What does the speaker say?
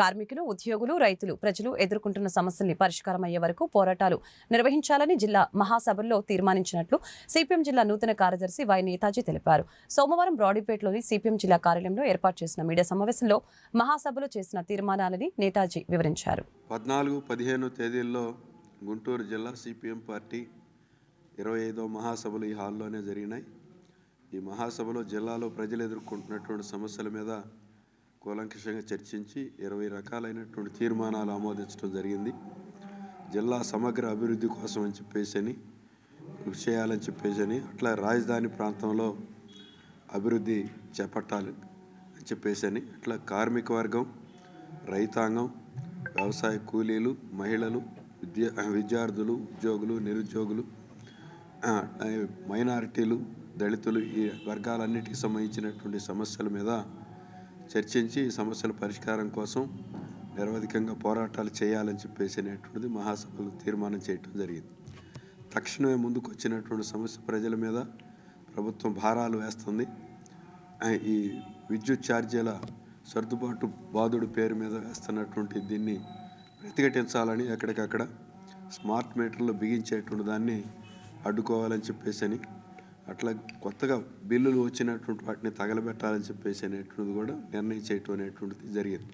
కార్మికులు ఉద్యోగులు రైతులు ప్రజలు ఎదుర్కొంటున్న సమస్యల్ని పరిష్కారం అయ్యే వరకు పోరాటాలు నిర్వహించాలని జిల్లా మహాసభల్లో తీర్మానించినట్లు సిపిఎం జిల్లా నూతన కార్యదర్శి వై నేతాజీ తెలిపారు. సోమవారం బ్రాడీపేటలోని సిపిఎం జిల్లా కార్యాలయంలో ఏర్పాటు చేసిన మీడియా సమావేశంలో మహాసభలో చేసిన తీర్మానాలని నేతాజీ వివరించారు. పద్నాలుగు పదిహేను తేదీల్లో గుంటూరు జిల్లా సిపిఎం పార్టీ ఇరవై ఐదో మహాసభలు ఈ హాల్లోనే జరిగినాయి. ఈ మహాసభలో జిల్లాలో ప్రజలు ఎదుర్కొంటున్నటువంటి సమస్యల మీద కూలంకషంగా చర్చించి ఇరవై రకాలైనటువంటి తీర్మానాలు ఆమోదించడం జరిగింది. జిల్లా సమగ్ర అభివృద్ధి కోసం అని చెప్పేసి అని కృషి చేయాలని చెప్పేసి అని అట్లా రాజధాని ప్రాంతంలో అభివృద్ధి చేపట్టాలి అని చెప్పేసి అని అట్లా కార్మిక వర్గం రైతాంగం వ్యవసాయ కూలీలు మహిళలు విద్యా విద్యార్థులు ఉద్యోగులు నిరుద్యోగులు మైనారిటీలు దళితులు ఈ వర్గాలన్నిటికి సంబంధించినటువంటి సమస్యల మీద చర్చించి ఈ సమస్యల పరిష్కారం కోసం నిరవధికంగా పోరాటాలు చేయాలని చెప్పేసి అనేటువంటిది మహాసభలు తీర్మానం చేయటం జరిగింది. తక్షణమే ముందుకు వచ్చినటువంటి సమస్య ప్రజల మీద ప్రభుత్వం భారాలు వేస్తుంది. ఈ విద్యుత్ ఛార్జీల సర్దుబాటు బాధుడు పేరు మీద వేస్తున్నటువంటి దీన్ని ప్రతిఘటించాలని ఎక్కడికక్కడ స్మార్ట్ మీటర్లు బిగించేటువంటి దాన్ని అడ్డుకోవాలని చెప్పేసి అని అట్లా కొత్తగా బిల్లులు వచ్చినటువంటి వాటిని తగలబెట్టాలని చెప్పేసి అనేటువంటిది కూడా నిర్ణయం చేయటం అనేటువంటిది జరిగింది.